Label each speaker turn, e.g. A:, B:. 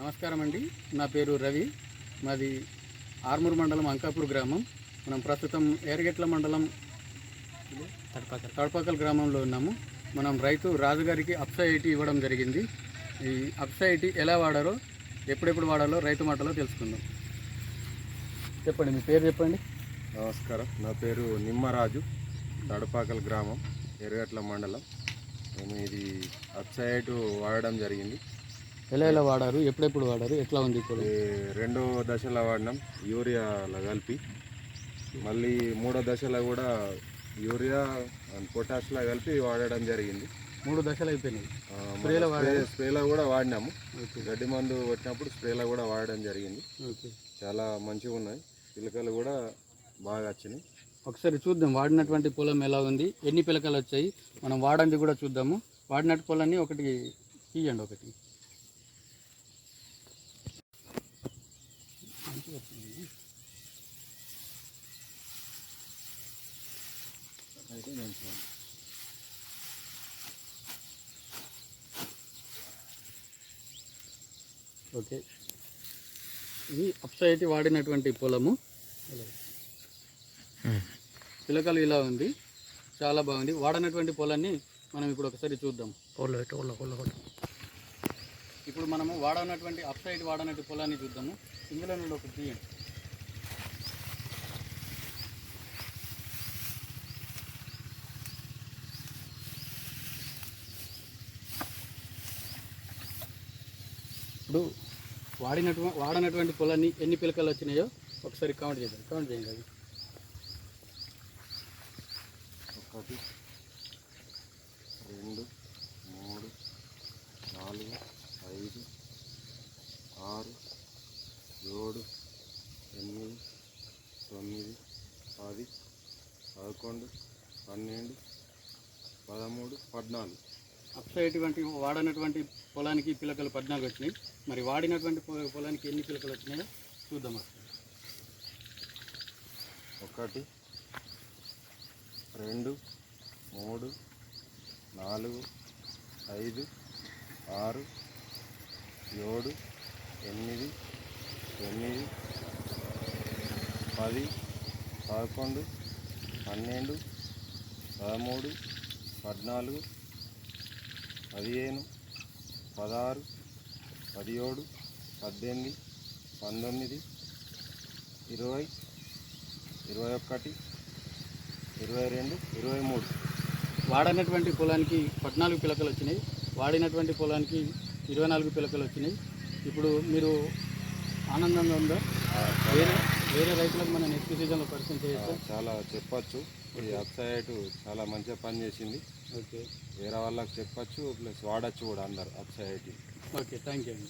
A: నమస్కారం అండి నా పేరు రవి. మాది ఆర్మూర్ మండలం అంకాపూర్ గ్రామం. మనం ప్రస్తుతం ఏరగెట్ల మండలం
B: తడపాకల్.
A: తడపాకల్ గ్రామంలో ఉన్నాము. మనం రైతు రాజుగారికి అప్సా ఎయిటీ ఇవ్వడం జరిగింది. ఈ అప్సా ఎయిటీ ఎలా వాడారో ఎప్పుడెప్పుడు వాడాలో రైతు మాటలో తెలుసుకుందాం. చెప్పండి మీ పేరు చెప్పండి.
C: నమస్కారం. నా పేరు నిమ్మరాజు. తడపాకల్ గ్రామం ఎర్రగట్ల మండలం. మేము ఇది అప్సైడ్ వాడడం జరిగింది.
A: ఎలా ఎలా వాడారు? ఎప్పుడెప్పుడు వాడారు? ఎట్లా ఉంది ఇప్పుడు?
C: రెండో దశలో వాడినాం యూరియాలో కలిపి. మళ్ళీ మూడో దశలో కూడా యూరియా అండ్ పొటాష్లా కలిపి వాడడం జరిగింది.
A: మూడు దశలు అయిపోయినాయి.
C: ఆ,
A: స్ప్రేలో
C: స్ప్రే స్ప్రేలో కూడా వాడినాము.
A: ఓకే.
C: గడ్డి మందు కొట్టినప్పుడు స్ప్రేలో కూడా వాడడం జరిగింది.
A: ఓకే.
C: చాలా మంచిగా ఉన్నాయి. పిలకలు కూడా బాగా వచ్చినాయి.
A: ఒకసారి చూద్దాం వాడినటువంటి పొలం ఎలా ఉంది? ఎన్ని పిలకలు వచ్చాయి? మనం వాడంది కూడా చూద్దాము. వాడినట్టు పొలాన్ని ఒకటి తీయండి ఒకటి.
C: అయితే మంచిగా.
A: ఓకే. ఇది అప్సైట్ వాడినటువంటి పొలము. పిలకలు ఇలా ఉంది. చాలా బాగుంది. వాడనటువంటి పొలాన్ని మనం ఇప్పుడు ఒకసారి చూద్దాం.
B: ఓళ్ళు
A: ఇప్పుడు మనము వాడనటువంటి అప్సైడ్ వాడనటువంటి పొలాన్ని చూద్దాము. ఇందులో నుండి ఒకటి తీయండి. ఇప్పుడు వాడినటువంటి వాడనటువంటి పొలాన్ని ఎన్ని పిలకలు వచ్చినాయో ఒకసారి కౌంట్ చేద్దాం. కౌంట్ చేయండి అది.
C: ఒకటి రెండు మూడు నాలుగు ఐదు ఆరు ఏడు ఎనిమిది తొమ్మిది పది పదకొండు పన్నెండు పదమూడు పద్నాలుగు.
A: అప్సైడ్ వంటి వాడనటువంటి పొలానికి పిలకలు పద్నాలుగు వచ్చినాయి. మరి వాడినటువంటి పొలానికి ఎన్ని పిలకలు వచ్చినాయో చూద్దాం ఒకసారి
C: ఒకటి రెండు మూడు నాలుగు ఐదు ఆరు ఏడు ఎనిమిది ఎనిమిది పది పదకొండు పన్నెండు పదమూడు పద్నాలుగు పదిహేను పదహారు పదిహేడు పద్దెనిమిది పంతొమ్మిది ఇరవై ఇరవై ఒకటి ఇరవై రెండు ఇరవై మూడు.
A: వాడనటువంటి పొలానికి పద్నాలుగు పిలకలు వచ్చినాయి వాడినటువంటి పొలానికి ఇరవై నాలుగు పిలకలు వచ్చినాయి. ఇప్పుడు మీరు ఆనందంగా ఉందా. వేరే వేరే రైతులకు మనం నెక్స్ట్ సీజన్లో పరిచయం చేయొచ్చు
C: చాలా చెప్పచ్చు. ఈ అప్సైట్ చాలా మంచిగా పనిచేసింది.
A: ఓకే.
C: వేరే వాళ్ళకి చెప్పచ్చు ప్లస్ వాడచ్చు కూడా అందరు అప్సైట్
A: ఓకే థ్యాంక్ యూ అండి.